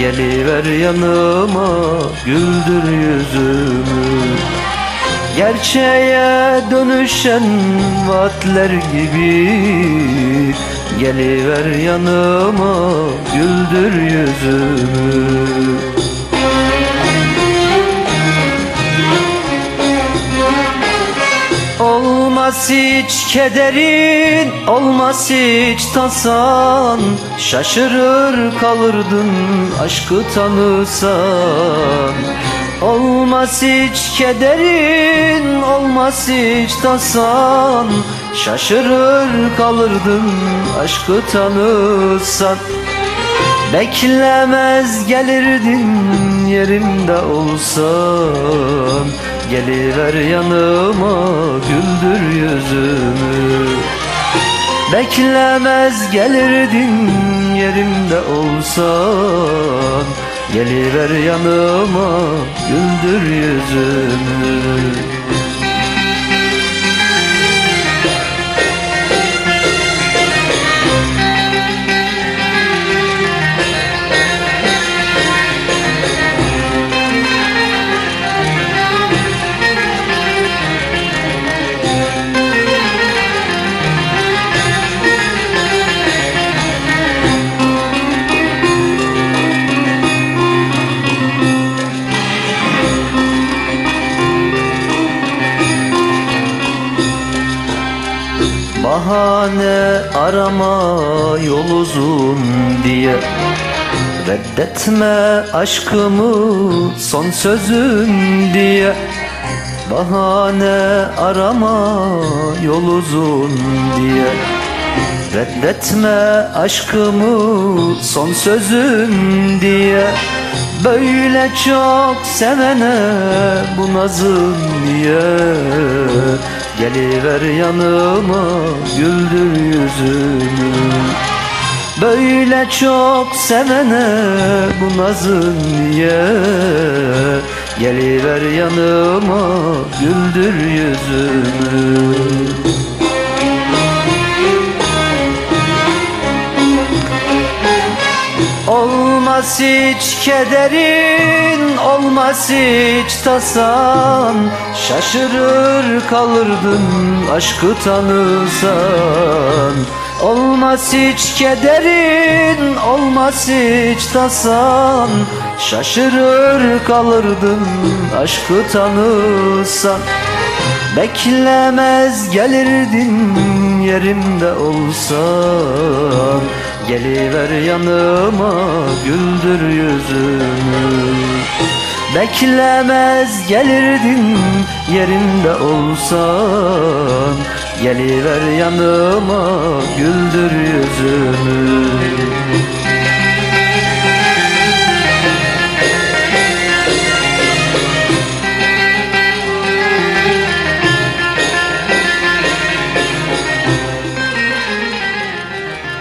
Geliver yanıma güldür yüzümü. Gerçeğe dönüşen vaatler gibi. Geliver yanıma güldür yüzümü Olmaz hiç kederin, olmaz hiç tasan. Şaşırır kalırdın aşkı tanısan. Olmaz hiç kederin, olmaz hiç tasan. Şaşırır kalırdın aşkı tanısan Beklemez gelirdin yerimde olsan. Geliver yanıma güldür yüzümü. Beklemez gelirdin yerimde olsan. Geliver yanıma güldür yüzümü Bahane arama yol uzun diye. Reddetme aşkımı son sözün diye. Bahane arama yol uzun diye Reddetme aşkımı son sözün diye. Böyle çok sevene bu nazın niye? Geliver yanıma güldür yüzümü. Böyle çok sevene bu nazın niye? Geliver yanıma güldür yüzümü Olmaz hiç kederin, olmaz hiç tasan. Şaşırır kalırdın aşkı tanısan Olmaz hiç kederin, olmaz hiç tasan. Şaşırır kalırdın aşkı tanısan Beklemez gelirdin yerimde olsan Geliver yanıma güldür yüzümü. Beklemez gelirdin yerinde olsan. Geliver yanıma güldür yüzümü